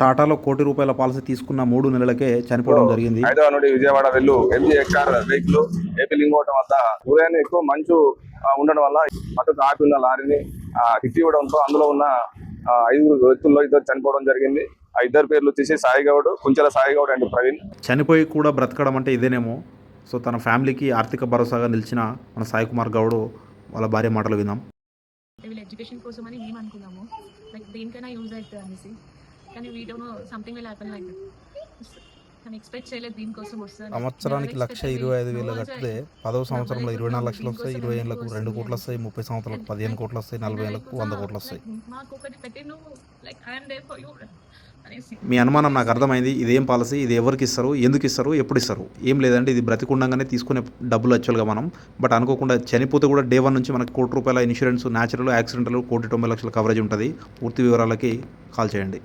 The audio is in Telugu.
టాటాలో కోటి రూపాయల పాలసీ తీసుకున్న మూడు నెలలకే చనిపోవడం జరిగింది. హైదరాబాద్ నుండి విజయవాడ వెళ్ళు ఎంజీ ఎక్కార్ వెహికల్ ఏపీ లింగోవటం వద్ద ఉదయాన్నే ఎక్కువ మంచు ఉండడం వల్ల పక్కకు ఆపి ఉన్న లారీని ఆ, హిట్ ఇవ్వడంతో అందులో ఉన్న ఐదుగురు వ్యక్తుల్లో ఇద్దరు చనిపోవడం జరిగింది. ఆ ఇద్దరు పేర్లు వచ్చేసి సాయి గౌడ్ కుంచెల సాయి గౌడ్ అండ్ ప్రవీణ్. చనిపోయి కూడా బ్రతకడం అంటే ఇదేనేమో. సో తన ఫ్యామిలీకి ఆర్థిక భరోసాగా నిలిచిన మన సాయి కుమార్ గౌడ్ వాళ్ళ భార్య మాటలు విందాం వీళ్ళ ఎడ్యుకేషన్ కోసం అని మేము అనుకున్నాము. లైక్ దేనికైనా యూజ్ అవుతుంది అనేసి. కానీ we don't know something will happen like కానీ ఎక్స్పెక్ట్ చేయలేదు దీనికోసం వస్తుంది. సంవత్సరానికి లక్ష ఇరవై ఐదు వేలు కడితే పదవ సంవత్సరంలో ఇరవై నాలుగు లక్షలు వస్తాయి ఇరవై ఏళ్ళకు రెండు కోట్లు వస్తాయి ముప్పై సంవత్సరాలకు పదిహేను కోట్లు వస్తాయి నలభై ఏళ్ళకు వంద కోట్లు వస్తాయి. మాకు ఒకటి పెట్టి నువ్వు like I'm there for you మీ అనుమానం నాకు అర్థమైంది ఇదేం పాలసీ ఇది ఎవరికి ఇస్తారు ఎందుకు ఇస్తారు ఎప్పుడు ఇస్తారు? ఏం లేదంటే ఇది బ్రతికుండగానే తీసుకునే డబ్బులు యాక్చువల్గా మనం. బట్ అనుకోకుండా చనిపోతే కూడా డే వన్ నుంచి మనకి కోటి రూపాయల ఇన్సూరెన్స్ న్యాచురల్ యాక్సిడెంటల్ కోటి తొంభై లక్షల కవరేజ్ ఉంటుంది. పూర్తి వివరాలకి కాల్ చేయండి.